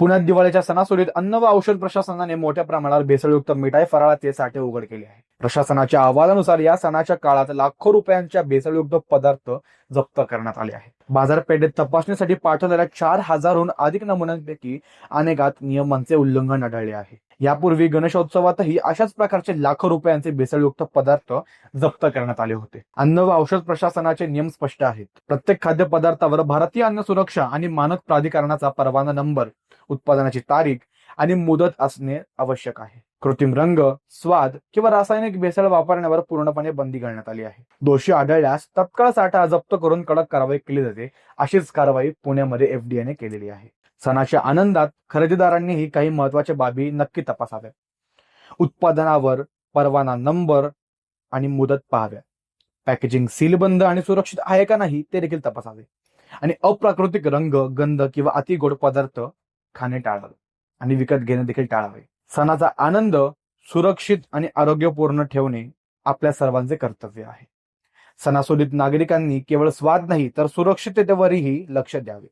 पुण्यात दिवाळीच्या सणासुदीत अन्न व औषध प्रशासनाने मोठ्या प्रमाणावर भेसळयुक्त मिठाई फराळाचे साठे उघड केले आहे प्रशासनाच्या अहवालानुसार या सणाच्या काळात लाखो रुपयांच्या भेसळयुक्त पदार्थ जप्त करण्यात आले आहेत. बाजारपेठेत तपासणीसाठी पाठवलेल्या चार हजारहून अधिक नमुन्यांपैकी अनेकात नियमांचे उल्लंघन आढळले आहे. यापूर्वी गणेशोत्सवातही अशाच प्रकारचे लाखो रुपयांचे भेसळयुक्त पदार्थ जप्त करण्यात आले होते. अन्न व औषध प्रशासनाचे नियम स्पष्ट आहेत. प्रत्येक खाद्यपदार्थावर भारतीय अन्न सुरक्षा आणि मानक प्राधिकरणाचा परवाना नंबर उत्पादनाची तारीख आणि मुदत असणे आवश्यक आहे. कृत्रिम रंग स्वाद किंवा रासायनिक भेसळ वापरण्यावर पूर्णपणे बंदी घालण्यात आली आहे. दोषी आढळल्यास तत्काळ साठा जप्त करून कडक कारवाई केली जाते. अशीच कारवाई पुण्यामध्ये एफडीएने केलेली आहे. सणाच्या आनंदात खरेदीदारांनीही काही महत्त्वाच्या बाबी नक्की तपासाव्या उत्पादनावर परवाना नंबर आणि मुदत पाहाव्या. पॅकेजिंग सीलबंद आणि सुरक्षित आहे का नाही ते देखील तपासावे. आणि अप्राकृतिक रंग गंध किंवा अतिगोड पदार्थ खाणे टाळावे. आणि विकत घेणे देखील टाळावे. सणाचा आनंद सुरक्षित आणि आरोग्यपूर्ण ठेवणे आपल्या सर्वांचे कर्तव्य आहे. सणासुदीत नागरिकांनी केवळ स्वाद नाही तर सुरक्षिततेवरही लक्ष द्यावे.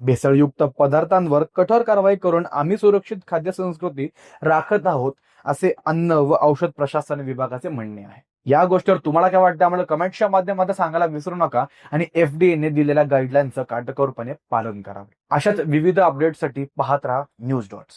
भेसळयुक्त पदार्थांवर कठोर कारवाई करून आम्ही सुरक्षित खाद्य संस्कृती राखत आहोत असे अन्न व औषध प्रशासन विभागाचे म्हणणे आहे. या गोष्टीवर तुम्हाला काय वाटतं? आम्हाला कमेंटच्या माध्यमात सांगायला विसरू नका आणि एफडीएने दिलेल्या गाईडलाईनचं काटेकोरपणे पालन करावे. अशाच विविध अपडेटसाठी पाहत राहा न्यूज डॉट्स.